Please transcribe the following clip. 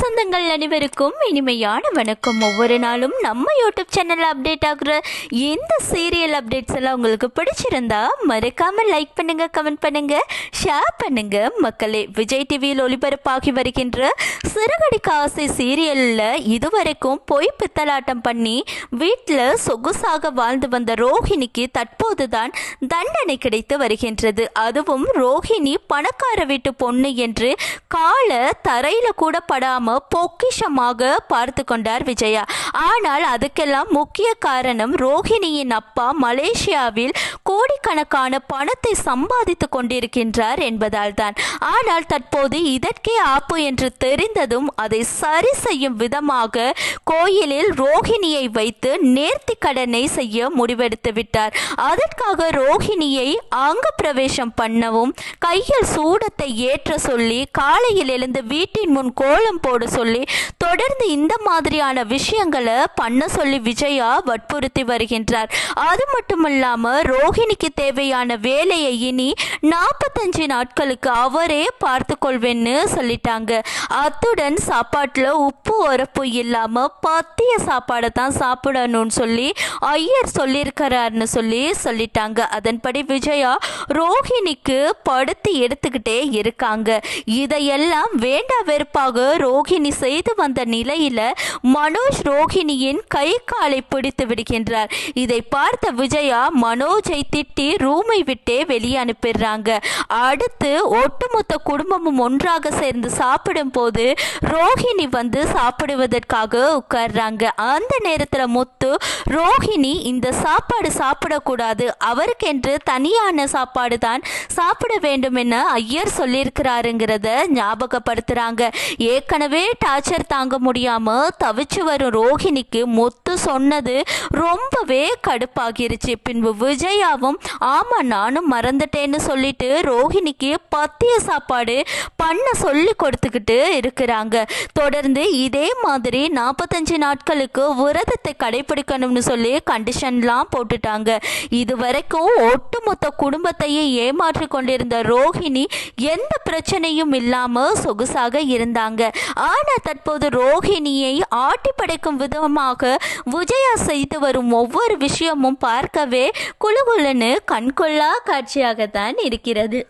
சொந்தங்கள் அனைவருக்கும் இனிமையான வணக்கம். ஒவ்வொரு நாளும் நம்ம யூடியூப் சேனலில் அப்டேட் ஆகுற எந்த சீரியல் அப்டேட்ஸ் எல்லாம் உங்களுக்கு பிடிச்சிருந்தா மறக்காம லைக் பண்ணுங்க கமெண்ட் பண்ணுங்க ஷேர் பண்ணுங்க. மக்களே விஜய் டிவியில் ஒளிபரப்பாகி வருகின்ற சிறுகடி காசை சீரியலில் இதுவரைக்கும் பொய் பித்தலாட்டம் பண்ணி வீட்டில் சொகுசாக வாழ்ந்து வந்த ரோஹிணிக்கு தற்போதுதான் தண்டனை கிடைத்து வருகின்றது. அதுவும் ரோஹிணி பணக்கார வீட்டு பொண்ணு என்று கால தரையில கூட படாம பொக்கிஷமாக பார்த்து கொண்டார் விஜயா. ஆனால் அதுக்கெல்லாம் முக்கிய காரணம் ரோஹிணியின் அப்பா மலேசியாவில் கோடிக்கணக்கான பணத்தை சம்பாதித்து கொண்டிருக்கின்றார் என்பதால்தான். ஆனால் தற்போது இதற்கே ஆப்பு என்று தெரிந்ததும் அதை சரி செய்யும் விதமாக கோயிலில் ரோஹிணியை வைத்து நேர்த்தி கடனை செய்ய முடிவெடுத்து விட்டார். அதற்காக ரோஹிணியை அங்க பிரவேசம் பண்ணவும் கையில் சூடத்தை ஏற்ற சொல்லி காலையில் எழுந்து வீட்டின் முன் கோலம் போட சொல்லி தொடர்ந்து இந்த மாதிரியான விஷயங்களை பண்ண சொல்லி விஜயா வற்புறுத்தி வருகின்றார். அது மட்டும் இல்லாம ரோஹிணிக்கு தேவையான வேலையை இனி நாற்பத்தஞ்சு நாட்களுக்கு அவரே பார்த்து கொள்வேன்னு சொல்லிட்டாங்க. அத்துடன் சாப்பாட்டில் உப்பு உரப்பு இல்லாம பத்திய சாப்பாடை தான் சாப்பிடணும்னு சொல்லி ஐயர் சொல்லியிருக்கிறாருன்னு சொல்லி சொல்லிட்டாங்க. அதன்படி விஜயா ரோஹிணிக்கு படுத்து எடுத்துக்கிட்டே இருக்காங்க. இதையெல்லாம் வேண்டா வெறுப்பாக ரோஹிணி செய்து வந்த நிலையில மனோஜ் ரோஹிணியின் கை காலை பிடித்து விடுகின்றார். இதை பார்த்த விஜயா மனோஜை திட்டி ரூமை விட்டே வெளியே அனுப்பிடுறாங்க. அடுத்து ஒட்டுமொத்த குடும்பமும் ஒன்றாக சேர்ந்து சாப்பிடும் போது ரோஹிணி வந்து சாப்பிடுவதற்காக உட்கார்றாங்க. அந்த நேரத்தில் முத்து ரோஹிணி இந்த சாப்பாடு சாப்பிடக்கூடாது. அவருக்கென்று தனியான சாப்பாடு தான் சாப்பிட வேண்டும் என ஐயர் சொல்லியிருக்கிறாருங்கிறத ஞாபகப்படுத்துறாங்க. ஏற்கனவே டார்ச்சர் தாங்க முடியாம தவிச்சு வரும் ரோஹிணிக்கு முத்து சொன்னது ரொம்பவே கடுப்பாகிருச்சு. பின்பு விஜயாவும் ஆமா நானும் மறந்துட்டேன்னு சொல்லிட்டு ரோஹிணிக்கு பத்திய சாப்பாடு பண்ண சொல்லி கொடுத்துக்கிட்டு இருக்கிறாங்க. தொடர்ந்து இதே மாதிரி நாற்பத்தஞ்சு நாட்களுக்கு விரதத்தை கடைபிடிக்கணும்னு சொல்லி கண்டிஷன்லாம் போட்டுட்டாங்க. இது வரைக்கும் ஒட்டுமொத்த குடும்பத்தையே ஏமாற்றி கொண்டிருந்த ரோஹிணி எந்த பிரச்சனையும் இல்லாம சொகுசாக இருந்தாங்க. ஆனா தற்போது ரோஹிணியை ஆட்டி படைக்கும் விதமாக விஜயா செய்து வரும் ஒவ்வொரு விஷயமும் பார்க்கவே குழுகுலன்னு கண்கொள்ளா காட்சியாகத்தான் இருக்கிறது.